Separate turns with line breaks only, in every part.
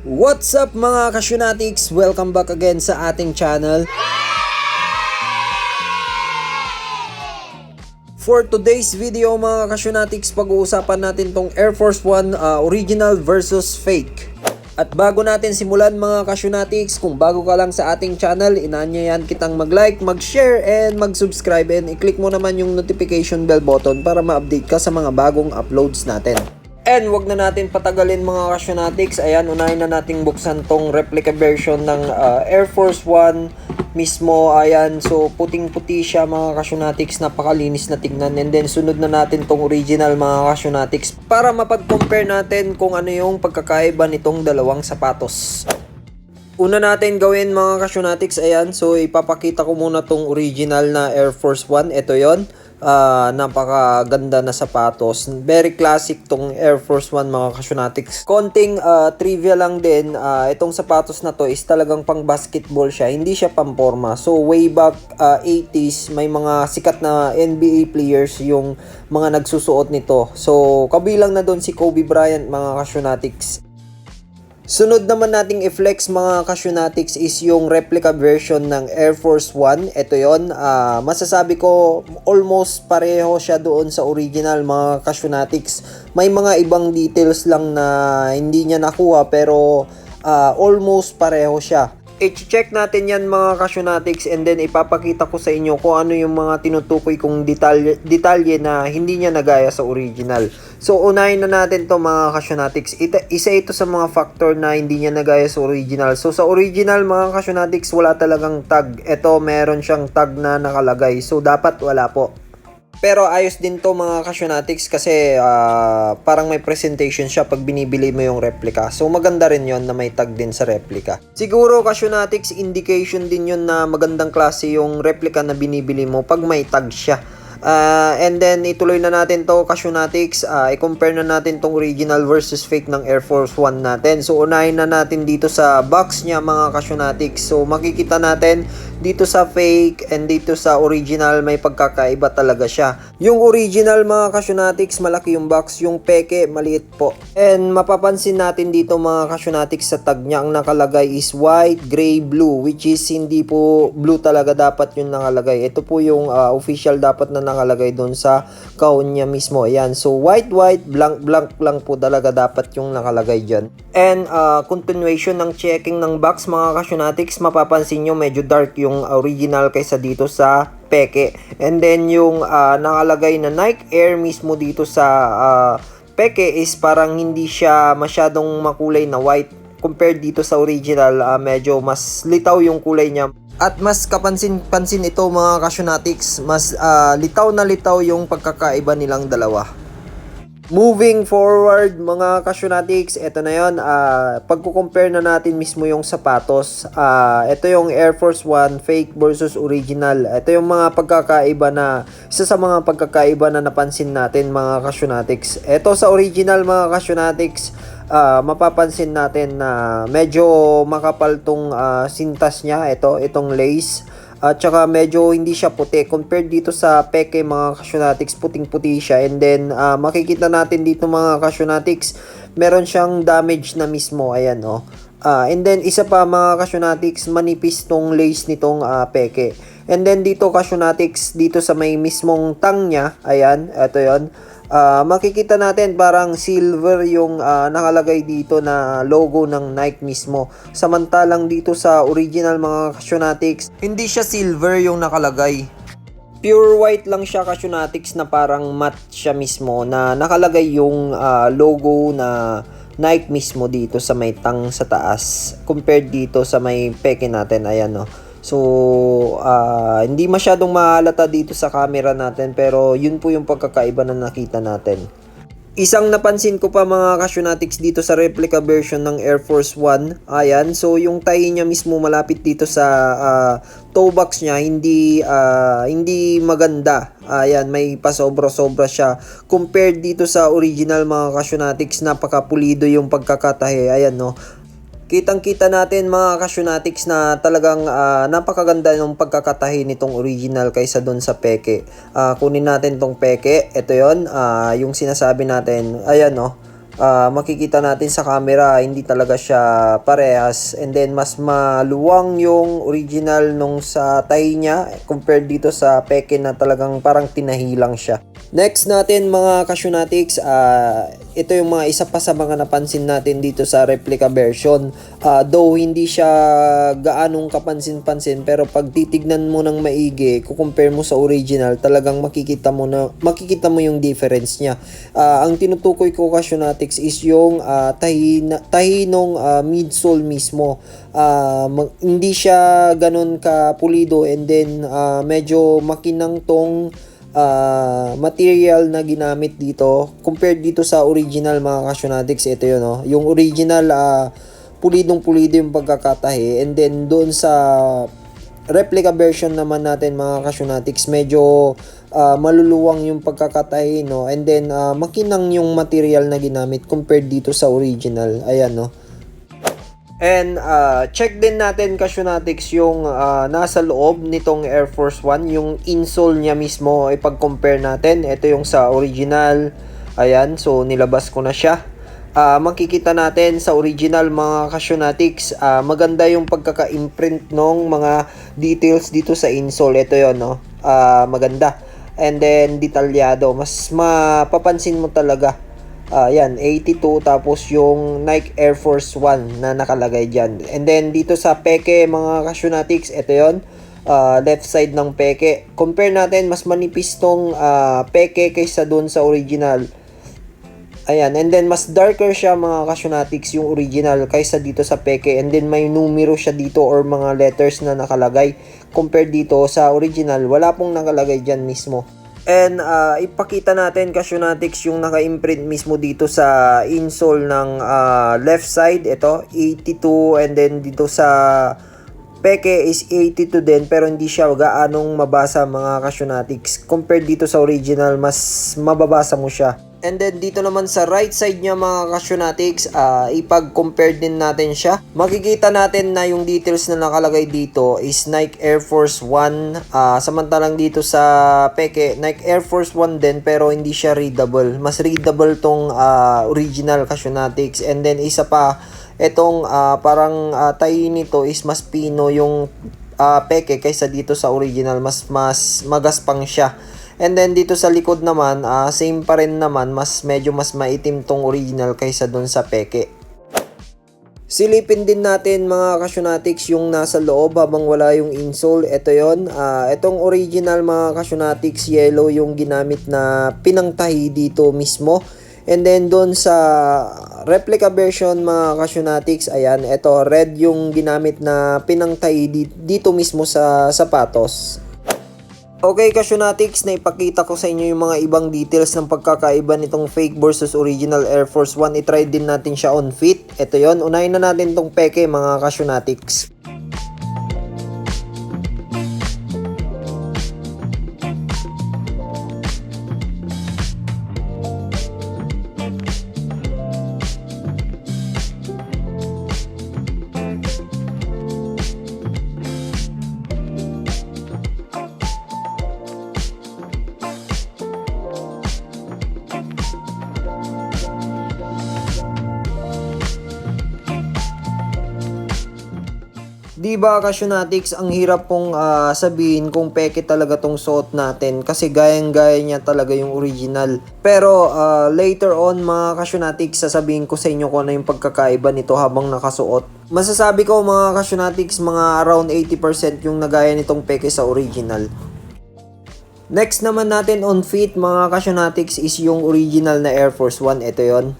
What's up mga Kasyunatics? Welcome back again sa ating channel. For today's video mga Kasyunatics, pag-uusapan natin tong Air Force One uh, original versus fake. At bago natin simulan mga Kasyunatics, kung bago ka lang sa ating channel, inanyayan kitang mag-like, mag-share, and mag-subscribe and i-click mo naman yung notification bell button para ma-update ka sa mga bagong uploads natin. And wag na natin patagalin mga Kasyonatics. Ayan, unahin na nating buksan tong replica version ng uh, Air Force One mismo. Ayan, so puting-puti siya mga Kasyonatics. Napakalinis na tignan. And then sunod na natin tong original mga Kasyonatics para mapag-compare natin kung ano yung pagkakaiba nitong dalawang sapatos. Una natin gawin mga Kasyonatics, ayan. So, ipapakita ko muna tong original na Air Force One. Ito yon Ah, napakaganda na sapatos. Very classic tong Air Force One mga Kasyonatics. Konting ah, trivia lang din, ah, itong sapatos na to is talagang pang basketball siya. Hindi siya pamporma. So, way back ah, 80s, may mga sikat na NBA players yung mga nagsusuot nito. So, kabilang na doon si Kobe Bryant mga Kasyonatics. Sunod naman nating i-flex mga Kasyonatics is yung replica version ng Air Force One. Ito yon Ah, masasabi ko almost pareho siya doon sa original mga Kasyonatics. May mga ibang details lang na hindi niya nakuha pero ah, almost pareho siya. I-check natin yan mga Kasyonatics and then ipapakita ko sa inyo kung ano yung mga tinutukoy kong detalye, detalye na hindi niya nagaya sa original. So unahin na natin to mga Kasyonatics. Ita, isa ito sa mga factor na hindi niya nagaya sa original. So sa original mga Kasyonatics wala talagang tag. Ito meron siyang tag na nakalagay. So dapat wala po. Pero ayos din to mga Kasyonatics kasi ah, parang may presentation siya pag binibili mo yung replica. So maganda rin yon na may tag din sa replica. Siguro Kasyonatics indication din yun na magandang klase yung replica na binibili mo pag may tag siya. Ah, and then ituloy na natin to Kasyonatics. Ah, i-compare na natin tong original versus fake ng Air Force One natin. So unahin na natin dito sa box niya mga Kasyonatics. So makikita natin dito sa fake and dito sa original may pagkakaiba talaga siya. Yung original mga Kasyonatics malaki yung box, yung peke maliit po. And mapapansin natin dito mga Kasyonatics sa tag niya ang nakalagay is white, gray, blue which is hindi po blue talaga dapat yung nakalagay. Ito po yung ah, official dapat na nakalagay doon sa kahon niya mismo. Ayan. So white, white, blank, blank lang po talaga dapat yung nakalagay dyan. And ah, continuation ng checking ng box mga Kasyonatics mapapansin nyo medyo dark yung original kaysa dito sa peke. And then yung ah, nakalagay na Nike Air mismo dito sa ah, peke is parang hindi siya masyadong makulay na white compared dito sa original ah, medyo mas litaw yung kulay niya at mas kapansin-pansin ito mga Kasyonatics mas ah, litaw na litaw yung pagkakaiba nilang dalawa Moving forward mga Kasyonatics, ito na yon ah pagko-compare na natin mismo yung sapatos. ah ito yung Air Force One fake versus original. Ito yung mga pagkakaiba na isa sa mga pagkakaiba na napansin natin mga Kasyonatics. Ito sa original mga Kasyonatics, ah mapapansin natin na medyo makapal tong ah, sintas niya. Ito, itong lace. At saka medyo hindi siya puti compared dito sa peke mga Kasyonatics puting-puti siya and then ah, makikita natin dito mga Kasyonatics meron siyang damage na mismo ayan oh. Ah, and then isa pa mga Kasyonatics manipis tong lace nitong ah, peke. And then dito Kasyonatics dito sa may mismong tang niya ayan ito yon Ah, makikita natin parang silver yung ah, nakalagay dito na logo ng Nike mismo. Samantalang dito sa original mga Kasyonatics, hindi siya silver yung nakalagay. Pure white lang siya Kasyonatics na parang matte siya mismo na nakalagay yung ah, logo na Nike mismo dito sa may tang sa taas compared dito sa may peke natin ayan no. So, ah, hindi masyadong mahalata dito sa camera natin pero yun po yung pagkakaiba na nakita natin. Isang napansin ko pa mga Kasyonatics dito sa replica version ng Air Force One. Ayan, so yung tie niya mismo malapit dito sa ah, toe box niya, hindi ah, hindi maganda. Ayan, may pasobra-sobra siya. Compared dito sa original mga Kasyonatics, napakapulido yung pagkakatahe. Ayan no. Kitang-kita natin mga Kasyonatics na talagang ah, napakaganda ng pagkakatahi nitong original kaysa doon sa peke. Ah, kunin natin tong peke. Ito yon yung sinasabi natin. Ayan no. ah, makikita natin sa camera hindi talaga siya parehas and then mas maluwang yung original nung sa tahi niya compared dito sa peke na talagang parang tinahilang siya. Next natin mga Kasyonatics, ah, ito yung mga isa pa sa mga napansin natin dito sa replica version. Ah, though hindi siya gaanong kapansin-pansin pero pag titignan mo ng maigi, kukompare mo sa original, talagang makikita mo na makikita mo yung difference niya. Ah, ang tinutukoy ko Kasyonatics is yung ah, tahi, na, tahi nung ah, midsole mismo. Ah, mag- hindi siya ganun ka pulido and then ah, medyo makinang tong ah, material na ginamit dito compared dito sa original mga Kasyonatics ito yun no yung original ah, pulidong pulido yung pagkakatahi and then doon sa replica version naman natin mga Kasyonatics medyo ah, maluluwang yung pagkakatahi no? And then ah, makinang yung material na ginamit compared dito sa original. Ayan no And uh, check din natin Kasyonatics yung uh, nasa loob nitong Air Force One, yung insole niya mismo, ipag-compare natin. Ito yung sa original. Ayan, so nilabas ko na siya. Uh, makikita natin sa original mga Kasyonatics, uh, maganda yung pagkaka-imprint ng mga details dito sa insole. Ito yon no? Uh, maganda. And then, detalyado. Mas mapapansin mo talaga Ah, yan, 82 tapos yung Nike Air Force One na nakalagay dyan. And then dito sa peke mga Kasyonatics, ito yon ah, left side ng peke. Compare natin, mas manipis tong ah, peke kaysa dun sa original. Ayan, and then mas darker siya mga Kasyonatics yung original kaysa dito sa peke. And then may numero siya dito or mga letters na nakalagay. Compared dito sa original, wala pong nakalagay dyan mismo. And uh, ipakita natin Kasyonatics yung naka-imprint mismo dito sa insole ng uh, left side. Ito, 82 and then dito sa peke is 82 din pero hindi siya gaanong mabasa mga Kasyonatics. Compared dito sa original, mas mababasa mo siya. And then dito naman sa right side niya mga Kasyonatics, uh, ipag-compare din natin siya. Makikita natin na yung details na nakalagay dito is Nike Air Force 1. Uh, samantalang dito sa peke, Nike Air Force 1 din pero hindi siya readable. Mas readable tong uh, original Kasyonatics. And then isa pa, itong uh, parang uh, tayo nito is mas pino yung uh, peke kaysa dito sa original. Mas, mas magaspang siya. And then dito sa likod naman, ah, same pa rin naman, mas medyo mas maitim tong original kaysa dun sa peke. Silipin din natin mga Kasyonatics yung nasa loob habang wala yung insole. Ito yon ah, Itong original mga Kasyonatics, yellow yung ginamit na pinangtahi dito mismo. And then doon sa replica version mga Kasyonatics, ayan, ito red yung ginamit na pinangtahi di- dito mismo sa sapatos. Okay, Kasyonatics, na ipakita ko sa inyo yung mga ibang details ng pagkakaiba nitong fake versus original Air Force One. I-try din natin siya on fit. Ito yon unahin na natin tong peke mga Kasyonatics. Di ba Kasyonatics, ang hirap pong ah, sabihin kung peke talaga tong suot natin kasi gayang-gaya niya talaga yung original. Pero ah, later on mga Kasyonatics, sasabihin ko sa inyo kung ano yung pagkakaiba nito habang nakasuot. Masasabi ko mga Kasyonatics, mga around 80% yung nagaya nitong peke sa original. Next naman natin on fit mga Kasyonatics is yung original na Air Force One. Ito yon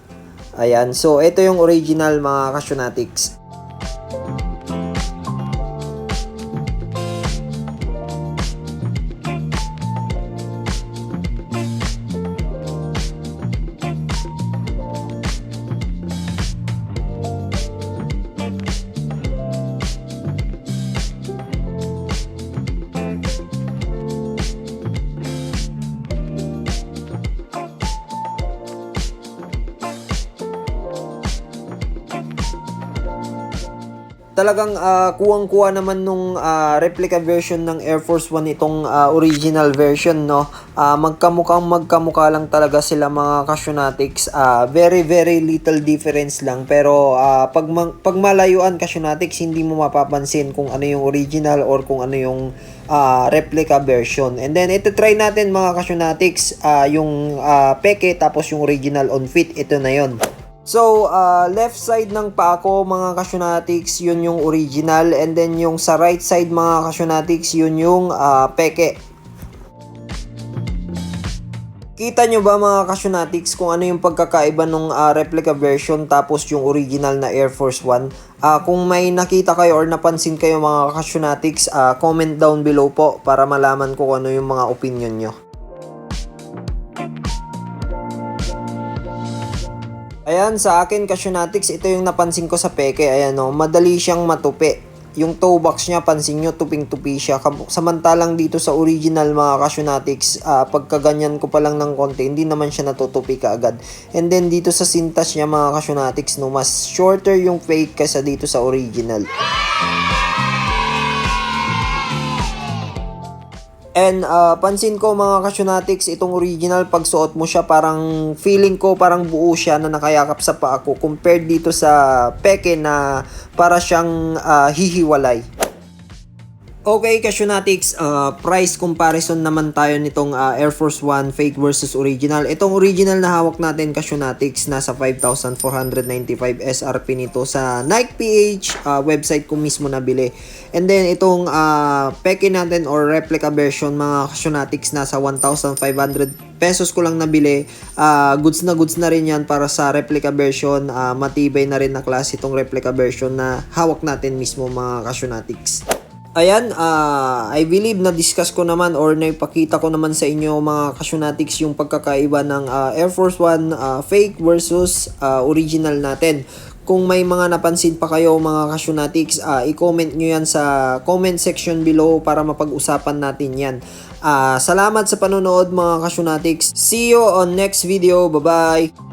Ayan. So, ito yung original mga Kasyonatics. Talagang ah, kuwang-kuwa naman nung ah, replica version ng Air Force One itong ah, original version no. Ah, magkamukhang magkamukha lang talaga sila mga Casionatics. Ah, very very little difference lang pero ah, pag ma- pag malayuan Casionatics hindi mo mapapansin kung ano yung original or kung ano yung ah, replica version. And then ito try natin mga Casionatics ah, yung ah, peke tapos yung original on fit ito na yon. So, uh, left side ng paa ko, mga Casionatics, yun yung original. And then, yung sa right side, mga Casionatics, yun yung uh, peke. Kita nyo ba mga Casionatics kung ano yung pagkakaiba ng replica version tapos yung original na Air Force One? Ah, kung may nakita kayo or napansin kayo mga Casionatics, ah, comment down below po para malaman ko ano yung mga opinion nyo. Ayan, sa akin, Casionatics, ito yung napansin ko sa peke. Ayan o, madali siyang matupi. Yung toe box niya, pansin nyo, tuping-tupi siya. Samantalang dito sa original mga Casionatics, ah, pagka ganyan ko pa lang ng konti, hindi naman siya natutupi kaagad. And then dito sa sintas niya mga Casionatics, no, mas shorter yung fake kaysa dito sa original. And uh, pansin ko mga Casionatics, itong original pag suot mo siya parang feeling ko parang buo siya na nakayakap sa paa ko compared dito sa peke na para siyang uh, hihiwalay. Okay, Casionatics, uh, price comparison naman tayo nitong uh, Air Force One fake versus original. Itong original na hawak natin, Casionatics, nasa 5,495 SRP nito sa Nike PH uh, website ko mismo nabili. And then itong uh, peke natin or replica version, mga Casionatics, nasa 1,500 pesos ko lang nabili. Uh, goods na goods na rin yan para sa replica version. Uh, matibay na rin na klase itong replica version na hawak natin mismo mga Casionatics. Ayan, ah, I believe na discuss ko naman or naipakita ko naman sa inyo mga Casionatics yung pagkakaiba ng ah, Air Force One ah, fake versus ah, original natin. Kung may mga napansin pa kayo mga Casionatics, ah, i-comment nyo yan sa comment section below para mapag-usapan natin yan. Ah, salamat sa panonood mga Casionatics. See you on next video. Bye-bye!